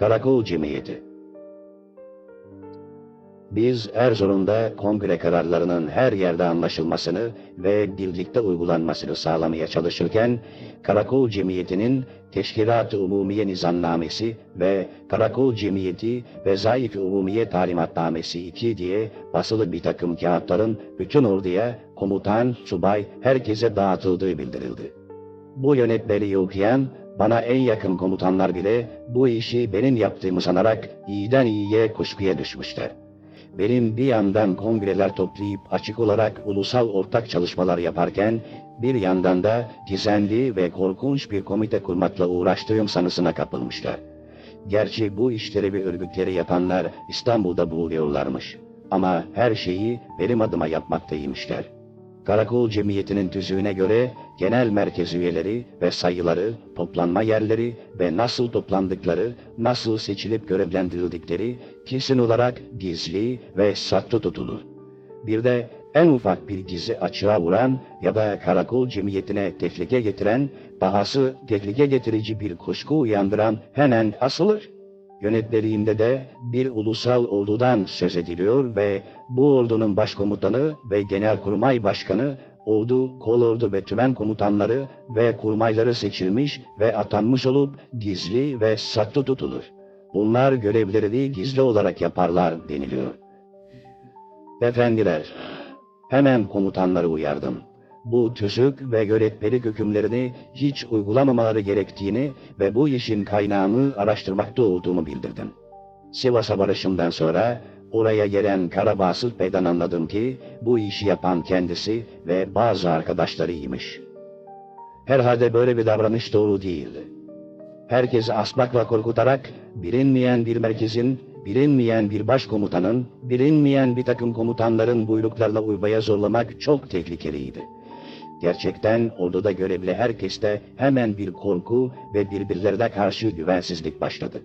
Karakol Cemiyeti Biz Erzurum'da kongre kararlarının her yerde anlaşılmasını ve birlikte uygulanmasını sağlamaya çalışırken, Karakol Cemiyeti'nin Teşkilat-ı Umumiye Nizamnamesi ve Karakol Cemiyeti Vezaif-i Umumiye Talimatnamesi 2 diye basılı bir takım kağıtların bütün orduya, komutan, subay, herkese dağıtıldığı bildirildi. Bu yönetmeliği okuyan, bana en yakın komutanlar bile bu işi benim yaptığımı sanarak iyiden iyiye kuşkuya düşmüşler. Benim bir yandan kongreler toplayıp açık olarak ulusal ortak çalışmalar yaparken, bir yandan da gizemli ve korkunç bir komite kurmakla uğraştığım sanısına kapılmışlar. Gerçi bu işleri ve örgütleri yapanlar İstanbul'da buluyorlarmış. Ama her şeyi benim adıma yapmaktaymışlar. Karakol Cemiyeti'nin tüzüğüne göre genel merkez üyeleri ve sayıları, toplanma yerleri ve nasıl toplandıkları, nasıl seçilip görevlendirildikleri kesin olarak gizli ve saklı tutulur. Bir de en ufak bir gizli açığa vuran ya da karakol cemiyetine tehlike getiren, dahası tehlike getirici bir kuşku uyandıran hemen asılır. Yönetmeliğinde de bir ulusal ordudan söz ediliyor ve bu ordunun başkomutanı ve genelkurmay başkanı, ordu, kolordu ve tümen komutanları ve kurmayları seçilmiş ve atanmış olup gizli ve saklı tutulur. Bunlar görevlerini gizli olarak yaparlar deniliyor. Efendiler, hemen komutanları uyardım. Bu tüzük ve yönetmelik hükümlerini hiç uygulamamaları gerektiğini ve bu işin kaynağını araştırmakta olduğumu bildirdim. Sivas'a varışımdan sonra oraya gelen Karabasıl Bey'den anladım ki bu işi yapan kendisi ve bazı arkadaşlarıymış. Herhalde böyle bir davranış doğru değildi. Herkesi asmakla korkutarak bilinmeyen bir merkezin, bilinmeyen bir başkomutanın, bilinmeyen bir takım komutanların buyruklarla uymaya zorlamak çok tehlikeliydi. Gerçekten orduda görevli herkeste hemen bir korku ve birbirlerine karşı güvensizlik başladı.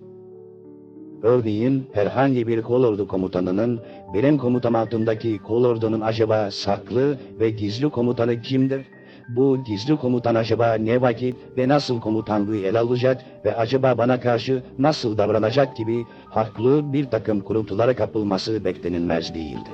Örneğin herhangi bir kolordu komutanının benim komutam altındaki kolordunun acaba saklı ve gizli komutanı kimdir? Bu gizli komutan acaba ne vakit ve nasıl komutanlığı ele alacak ve acaba bana karşı nasıl davranacak gibi haklı bir takım kuruntulara kapılması beklenilmez değildi.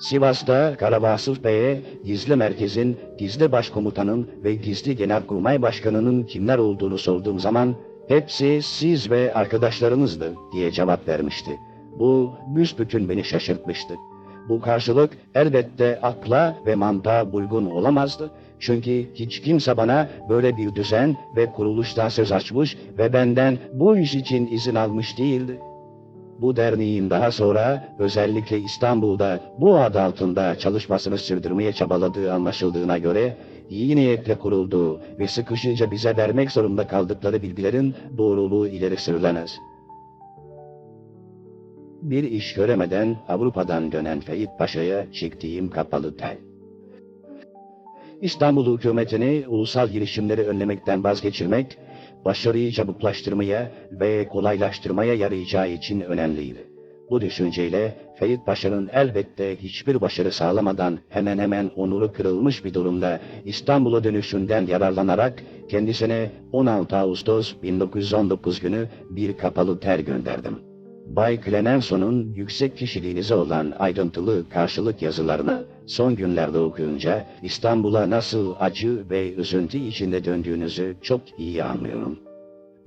Sivas'ta Karabasır Bey'e gizli merkezin, gizli başkomutanın ve gizli genelkurmay başkanının kimler olduğunu sorduğum zaman hepsi siz ve arkadaşlarınızdır diye cevap vermişti. Bu büsbütün beni şaşırtmıştı. Bu karşılık elbette akla ve mantığa uygun olamazdı. Çünkü hiç kimse bana böyle bir düzen ve kuruluştan söz açmış ve benden bu iş için izin almış değildi. Bu derneğin daha sonra özellikle İstanbul'da bu ad altında çalışmasını sürdürmeye çabaladığı anlaşıldığına göre iyi niyetle kurulduğu ve sıkışınca bize vermek zorunda kaldıkları bilgilerin doğruluğu ileri sürülemez. Bir iş göremeden Avrupa'dan dönen Ferit Paşa'ya çektiğim kapalı tel. İstanbul hükümetini ulusal girişimleri önlemekten vazgeçirmek, başarıyı çabuklaştırmaya ve kolaylaştırmaya yarayacağı için önemliydi. Bu düşünceyle Ferit Paşa'nın elbette hiçbir başarı sağlamadan hemen hemen onuru kırılmış bir durumda İstanbul'a dönüşünden yararlanarak kendisine 16 Ağustos 1919 günü bir kapalı ter gönderdim. Bay Clemenceau'nun yüksek kişiliğinize olan ayrıntılı karşılık yazılarını son günlerde okuyunca İstanbul'a nasıl acı ve üzüntü içinde döndüğünüzü çok iyi anlıyorum.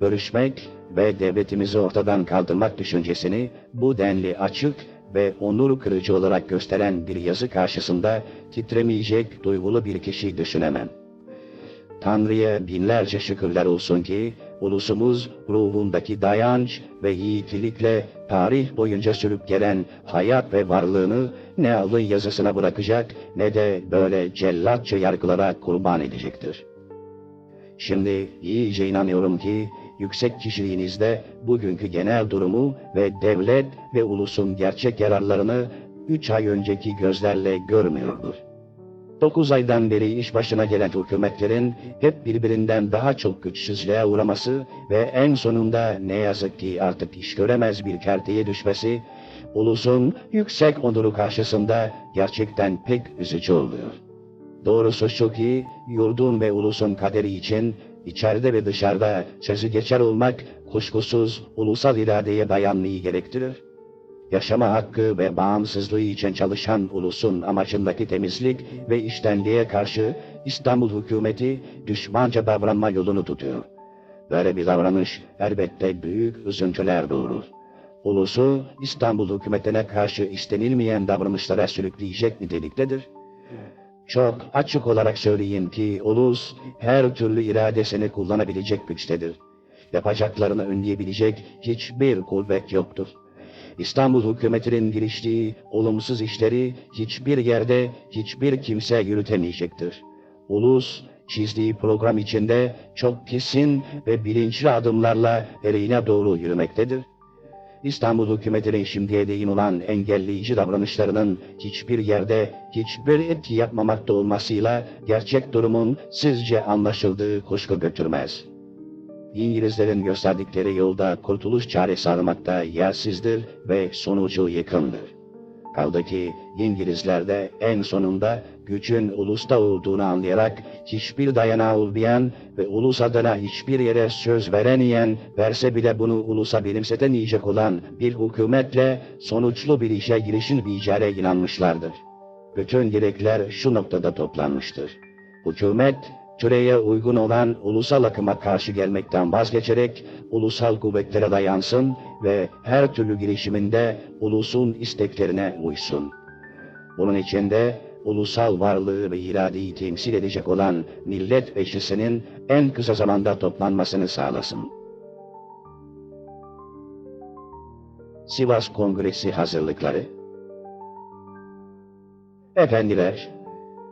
Bölüşmek ve devletimizi ortadan kaldırmak düşüncesini bu denli açık ve onur kırıcı olarak gösteren bir yazı karşısında titremeyecek duygulu bir kişi düşünemem. Tanrı'ya binlerce şükürler olsun ki ulusumuz ruhundaki dayanç ve yiğitlikle tarih boyunca sürüp gelen hayat ve varlığını ne alın yazısına bırakacak ne de böyle cellatça yargılara kurban edecektir. Şimdi iyice inanıyorum ki yüksek kişiliğinizde bugünkü genel durumu ve devlet ve ulusun gerçek yararlarını üç ay önceki gözlerle görmüyordur. Dokuz aydan beri iş başına gelen hükümetlerin hep birbirinden daha çok güçsüzlüğe uğraması ve en sonunda ne yazık ki artık iş göremez bir kerteye düşmesi, ulusun yüksek onuru karşısında gerçekten pek üzücü oluyor. Doğrusu şu ki, yurdun ve ulusun kaderi için İçeride ve dışarıda sözü geçer olmak kuşkusuz ulusal iradeye dayanmayı gerektirir. Yaşama hakkı ve bağımsızlığı için çalışan ulusun amacındaki temizlik ve iştenliğe karşı İstanbul hükümeti düşmanca davranma yolunu tutuyor. Böyle bir davranış elbette büyük üzüntüler doğurur. Ulusu İstanbul hükümetine karşı istenilmeyen davranışlara sürükleyecek niteliktedir. Çok açık olarak söyleyeyim ki ulus her türlü iradesini kullanabilecek güçtedir. Yapacaklarını önleyebilecek hiçbir kuvvet yoktur. İstanbul hükümetinin giriştiği olumsuz işleri hiçbir yerde hiçbir kimse yürütemeyecektir. Ulus çizdiği program içinde çok kesin ve bilinçli adımlarla ereğine doğru yürümektedir. İstanbul hükümetinin şimdiye değin olan engelleyici davranışlarının hiçbir yerde hiçbir etki yapmamakta olmasıyla gerçek durumun sizce anlaşıldığı kuşku götürmez. İngilizlerin gösterdikleri yolda kurtuluş çaresi aramakta yersizdir ve sonucu yakındır. Kaldı ki İngilizler de en sonunda gücün ulusta olduğunu anlayarak hiçbir dayanağı olmayan ve ulus adına hiçbir yere söz veremeyen, verse bile bunu ulusa benimsetemeyecek olan bir hükümetle sonuçlu bir işe girişilmeyeceğine inanmışlardır. Bütün gerekler şu noktada toplanmıştır. Hükümet, türeye uygun olan ulusal akıma karşı gelmekten vazgeçerek ulusal kuvvetlere dayansın ve her türlü girişiminde ulusun isteklerine uysun. Bunun içinde ulusal varlığı ve iradeyi temsil edecek olan millet meclisinin en kısa zamanda toplanmasını sağlasın. Sivas Kongresi hazırlıkları Efendiler,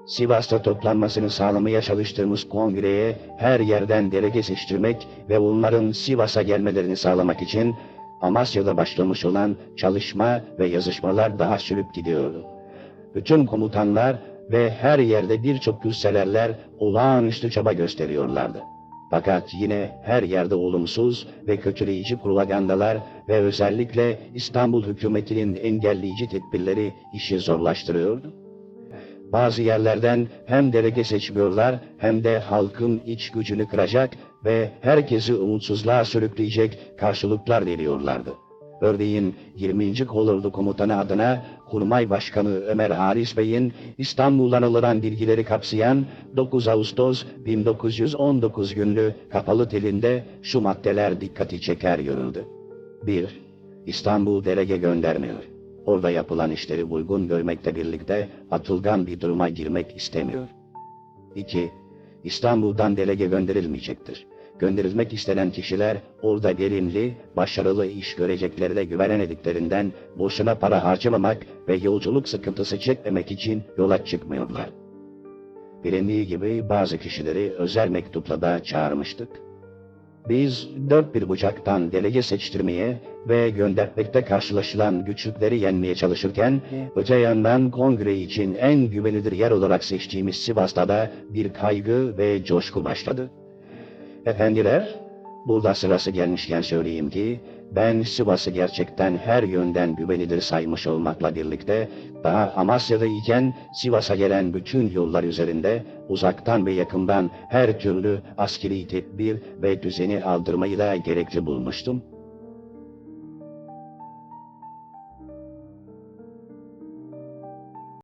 Sivas'ta toplanmasını sağlamaya çalıştığımız kongreye her yerden delege seçtirmek ve onların Sivas'a gelmelerini sağlamak için Amasya'da başlamış olan çalışma ve yazışmalar daha sürüp gidiyordu. Bütün komutanlar ve her yerde birçok güçselerler olağanüstü çaba gösteriyorlardı. Fakat yine her yerde olumsuz ve kötüleyici propagandalar ve özellikle İstanbul hükümetinin engelleyici tedbirleri işi zorlaştırıyordu. Bazı yerlerden hem delege seçmiyorlar hem de halkın iç gücünü kıracak ve herkesi umutsuzluğa sürükleyecek karşılıklar veriyorlardı. Örneğin 20. Kolordu Komutanı adına Kurmay Başkanı Ömer Haris Bey'in İstanbul'dan alınan bilgileri kapsayan 9 Ağustos 1919 günlü kapalı telinde şu maddeler dikkati çeker görüldü. 1. İstanbul delege göndermiyor. Orada yapılan işleri uygun görmekle birlikte atılgan bir duruma girmek istemiyor. 2. İstanbul'dan delege gönderilmeyecektir. Gönderilmek istenen kişiler orada verimli, başarılı iş göreceklerine güvenemediklerinden boşuna para harcamamak ve yolculuk sıkıntısı çekmemek için yola çıkmıyorlar. Bilindiği gibi bazı kişileri özel mektupla da çağırmıştık. Biz dört bir bucaktan delege seçtirmeye ve göndermekte karşılaşılan güçlükleri yenmeye çalışırken, öte yandan kongre için en güvenilir yer olarak seçtiğimiz Sivas'ta da bir kaygı ve coşku başladı. Efendiler, burada sırası gelmişken söyleyeyim ki, ben Sivas'ı gerçekten her yönden güvenilir saymış olmakla birlikte, daha Amasya'da iken Sivas'a gelen bütün yollar üzerinde uzaktan ve yakından her türlü askeri tedbir ve düzeni aldırmayı da gerekli bulmuştum.